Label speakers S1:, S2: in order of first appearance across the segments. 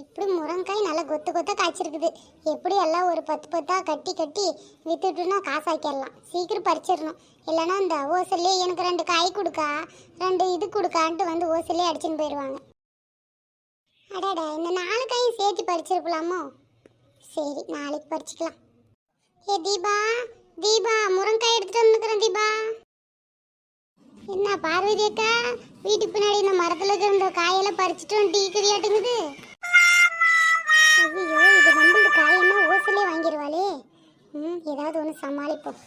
S1: இப்படி முருங்காய் நல்லா கொத்து கொத்தாக காய்ச்சிருக்குது. எப்படி எல்லாம் ஒரு பத்து பத்தா கட்டி கட்டி வித்துட்டுனா காசாக்கிடலாம் சீக்கிரம் பறிச்சிடணும். இல்லைன்னா இந்த ஓசல்லே எனக்கு ரெண்டு காய் கொடுக்கா ரெண்டு இது கொடுக்கான்ட்டு வந்து ஓசல்லே அடிச்சுன்னு போயிடுவாங்க. அடாடா இந்த நாலு காயும் சேர்த்து பறிச்சிருக்கலாமோ? சரி நாளைக்கு பறிச்சுக்கலாம். ஏ தீபா தீபா முருங்காய் எடுத்துட்டு வந்துக்கிறேன் தீபா. என்ன பார்வதி அக்கா வீட்டுக்கு பின்னாடி இந்த மரத்தில் இருக்கிற காயெல்லாம் பறிச்சிட்டோம் டீ கறியாட்டுங்குது. ஐயோ இது நம்மளுக்கு காயமா ஓசிலே வாங்கிடுவாளே ம் ஏதாவது ஒன்று சமாளிப்போம்.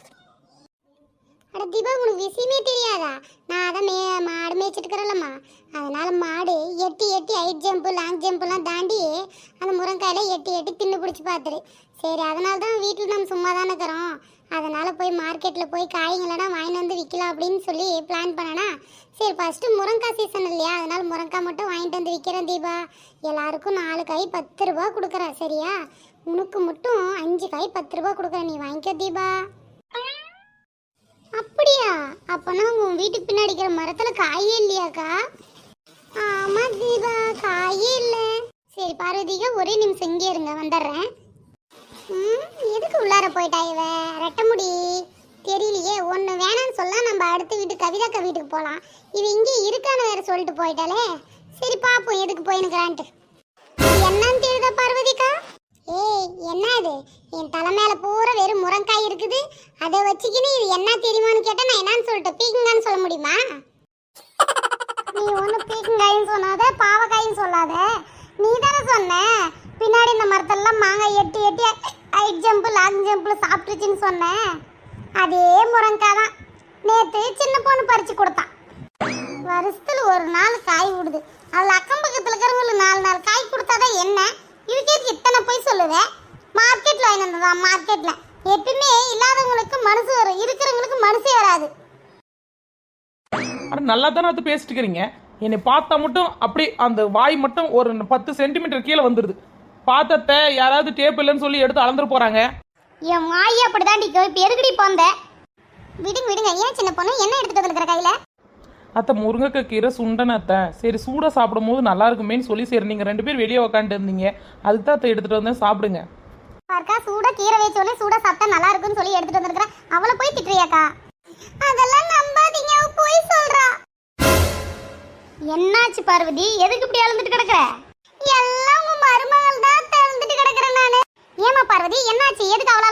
S1: அட தீபா உனக்கு விஷயமே தெரியாதா? நான் அதான் மே மாடு மேய்ச்சிட்டு இருக்கிறல்லம்மா அதனால மாடு எட்டி எட்டி ஹைட் ஜம்ப்பு லாங் ஜம்ப்லாம் தாண்டி அந்த முருங்காயில எட்டி எட்டி தின்னு பிடிச்சி பார்த்துரு சரி அதனால தான் வீட்டில் நம்ம சும்மா தானே இருக்கிறோம். அதனால் போய் மார்க்கெட்டில் போய் காய்ங்களெல்லாம் வாங்கிட்டு வந்து விற்கலாம் அப்படின்னு சொல்லி பிளான் பண்ணனா சரி ஃபஸ்ட்டு முருங்காய் சீசன் இல்லையா? அதனால் முருங்காய் மட்டும் வாங்கிட்டு வந்து விற்கிறேன் தீபா. எல்லாருக்கும் நாலு காய் பத்து ரூபா கொடுக்குறேன் சரியா? உனக்கு மட்டும் அஞ்சு காய் பத்து ரூபா கொடுக்குறேன் நீ வாங்கிக்க தீபா. அப்படியா? அப்போனா உன் வீட்டுக்கு பின்னாடி இருக்கிற மரத்தில் காயே இல்லையாக்கா? ஆமாம் தீபா காயே இல்லை. சரி பார்வதிகா ஒரே நிமிஷம் இங்கே இருங்க வந்துடுறேன். எதுக்கு உள்ளார போயிட்டா இவ? ரெட்ட முடி. தெரியலையே. ஒன்று வேணாம்னு சொல்ல நம்ம அடுத்த வீட்டு கவிதாக்கா வீட்டுக்கு போகலாம் இவ இங்கே இருக்கான்னு வேற சொல்லிட்டு போயிட்டாலே சரி பார்ப்போம் எதுக்கு போயினுக்கிறான்ட்டு. என்னன்னு தெரியுதா பார்வதிக்கா? ஏய் என்ன இது? என் தலை மேல பூரா வெறும் முரங்காய் இருக்குது. அதை வச்சுக்கின்னு இது என்ன தெரியுமான்னு கேட்டா நான் என்னன்னு சொல்லிட்டு பீக்கங்கான்னு சொல்ல முடியுமா? நீ ஒன்றும் பீக்கங்காயும் சொல்லாத பாவக்காயும் சொல்லாத. நீ தானே சொன்ன. பின்னாடி இந்த மரத்தெல்லாம் ஜம்ப் லாங் ஜம்ப்ல சாப்பிட்டுச்சுன்னு சொன்னேன். அதே முருங்கக்காய் தான் நேற்று சின்ன பொண்ணு பறித்து கொடுத்தான். வருஷத்தில் ஒரு நாள் காய் விடுது. அதில் அக்கம் பக்கத்தில் இருக்கிறவங்களுக்கு நாலு நாள் காய் கொடுத்தாதான் என்ன? இதுக்கே இத்தனை போய் சொல்லுவேன் மார்க்கெட்டில் வாங்கி வந்ததான் மார்க்கெட்டில் எப்பயுமே இல்லாதவங்களுக்கு மனசு வரும் இருக்கிறவங்களுக்கு மனசே வராது.
S2: அட நல்லா தானே அது பேசிட்டு இருக்கிறீங்க? என்னை பார்த்தா மட்டும் அப்படி அந்த வாய் மட்டும் ஒரு பத்து சென்டிமீட்டர் கீழே வந்துடுது பார்த்தத்த யாராவது டேப் இல்லைன்னு சொல்லி எடுத்து அளந்துட்டு போறாங்க.
S1: என் வாய் அப்படிதான் இப்போ எதுக்கடி போந்த விடுங்க விடுங்க. ஏன் சின்ன பொண்ணு? என்ன எடுத்துட்டு வந்துருக்கிற கையில?
S2: அத்தை முருங்கைக்காய் கீரை சுண்டன அத்தை. சரி சூடாக சாப்பிடும் போது நல்லா இருக்குமேன்னு சொல்லி சரி நீங்கள் ரெண்டு பேர் வெளியே உக்காந்துட்டு இருந்தீங்க. அதுக்கு தான் அத்தை எடுத்துகிட்டு வந்தேன். சாப்பிடுங்க.
S1: பார்க்கா சூடா கீரை வச்ச உடனே சூடா சாப்பிட்டா நல்லா இருக்கும்னு சொல்லி எடுத்துட்டு வந்திருக்கிற அவளை போய் திட்டுறியாக்கா? அதெல்லாம் நம்பாதீங்க. அவ போய் சொல்றா. என்னாச்சு பார்வதி? எதுக்கு இப்படி அழுந்துட்டு கிடக்குற? எல்லாம் உங்க மருமகள் தான் அழுந்துட்டு கிடக்குறேன் நானு. ஏமா பார்வதி என்னாச்சு? எதுக்கு அவளால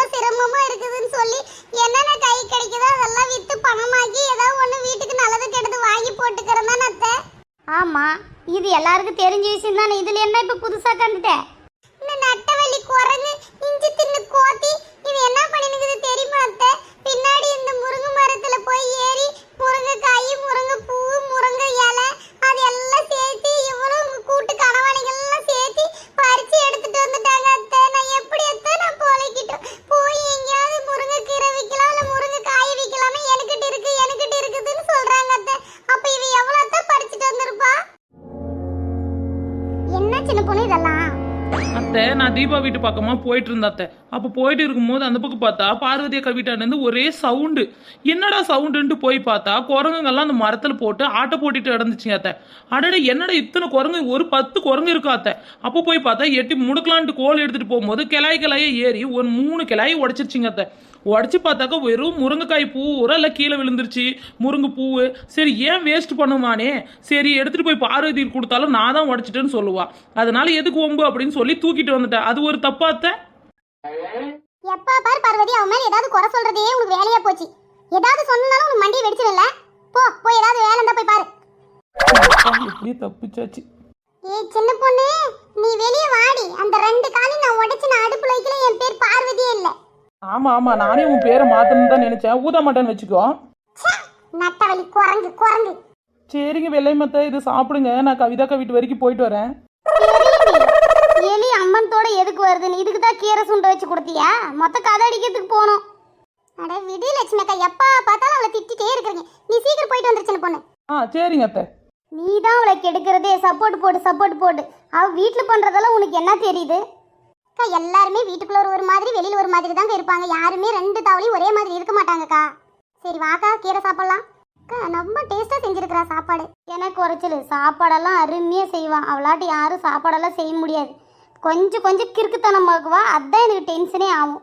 S1: ரொம்ப சிரமமா இருக்குதுன்னு சொல்லி என்னென்ன கை கிடைக்குதோ அதெல்லாம் வித்து பணமாக்கி ஏதாவது ஒண்ணு வீட்டுக்கு நல்லது கெட்டது வாங்கி போட்டுக்கிறேன் தானே அத்தை. ஆமா இது எல்லாருக்கும் தெரிஞ்ச விஷயம் தானே. இதுல என்ன இப்ப புதுசா கண்டுட்டேன் இந்த நட்டவள்ளி குரங்கு இஞ்சி தின்னு கோத்தி இது என்ன பண்ணினுக்குது தெரியுமா அத்தை? பின்னாடி இந்த முருங்கை மரத்துல போய் ஏறி சின்ன பொண்ணு இதெல்லாம்.
S2: அத்தை நான் தீபா வீட்டு பக்கமா போயிட்டு இருந்தேன் அத்தை. அப்போ போயிட்டு இருக்கும்போது அந்த பக்கம் பார்த்தா பார்வதி அக்கா வீட்டாண்டு ஒரே சவுண்டு என்னடா சவுண்டுன்ட்டு போய் பார்த்தா குரங்குங்கெல்லாம் அந்த மரத்துல போட்டு ஆட்டை போட்டுட்டு இடந்துச்சுங்க அத்தை. அடடே என்னடா இத்தனை குரங்கு? ஒரு பத்து குரங்கு இருக்கா அத்தை? அப்போ போய் பார்த்தா எட்டி முடுக்கலான்ட்டு கோல் எடுத்துட்டு போகும்போது கிளாய் கிளாயை ஏறி ஒரு மூணு கிளாயை உடச்சிருச்சிங்க அத்தை. உடச்சி பார்த்தாக்கா வெறும் முருங்கைக்காய் பூ எல்லாம் கீழே விழுந்துருச்சு. முருங்கை பூவு. சரி ஏன் வேஸ்ட் பண்ணுமானே சரி எடுத்துட்டு போய் பார்வதி கொடுத்தாலும் நான் தான் உடைச்சிட்டேன்னு சொல்லுவா. அதனால எதுக்கு ஒம்பு அப்படின்னு சொல்லி தூக்கிட்டு வந்துட்டேன் அது ஒரு தப்பாத்த
S1: எப்பா பார் பார்வதி அவன் மேல ஏதாவது குறை சொல்றதே உனக்கு வேலையா போச்சு. ஏதாவது சொன்னாலும் உனக்கு மண்டி வெடிச்சிடல போ போய் ஏதாவது வேலை இருந்தா போய் பாரு.
S2: எப்படி தப்பிச்சாச்சு.
S1: ஏய் சின்ன பொண்ணு நீ வெளியே வாடி. அந்த ரெண்டு காலையும் நான் உடைச்சு நான் அடுப்புல வைக்கல என் பேர் பார்வதியே இல்ல
S2: ஆமா ஆமா நானே உன் பேரை மாத்தணும்னு தான் நினைச்சேன். ஊத மாட்டேன்னு வச்சுக்கோ.
S1: ச்சே, நட்டவழி குரங்கு குரங்கு.
S2: சரிங்க வெள்ளை மத்த இது சாப்பிடுங்க. நான் கவிதாக்கா வீட்டு வரைக்கும் போயிட்டு வரேன்.
S1: எலி அம்மன்தோட எதுக்கு வருதுன்னு? இதுக்கு தான் கீரை சுண்டை வச்சு கொடுத்தியா? மொத்த கதை அடிக்கிறதுக்கு போனோம். அட விடி லட்சுமி அக்கா. எப்பா பார்த்தாலும் அவளை திட்டிட்டே இருக்கிறீங்க. நீ சீக்கிரம் போயிட்டு வந்துரு சின்ன பொண்ணு.
S2: ஆ சரிங்க அத்தை.
S1: நீ தான் அவளை கெடுக்கிறதே. சப்போர்ட் போடு சப்போர்ட் போடு. அவ வீட்டில் பண்றதெல்லாம் உனக்கு என்ன தெரியுது? அக்கா எல்லாருமே வீட்டுக்குள்ள ஒரு ஒரு மாதிரி வெளியில ஒரு மாதிரி தாங்க இருப்பாங்க. யாருமே ரெண்டு தாவலையும் ஒரே மாதிரி இருக்க மாட்டாங்கக்கா. சரி வாக்கா கீரை சாப்பிடலாம். அக்கா ரொம்ப டேஸ்ட்டாக செஞ்சிருக்கிறா சாப்பாடு. எனக்கு குறைச்சல். சாப்பாடெல்லாம் அருமையாக செய்வான் அவளாட்டி யாரும் சாப்பாடெல்லாம் செய்ய முடியாது. கொஞ்சம் கொஞ்சம் கிறுக்குத்தனம் பார்க்குவா அதுதான் எனக்கு டென்ஷனே ஆகும்.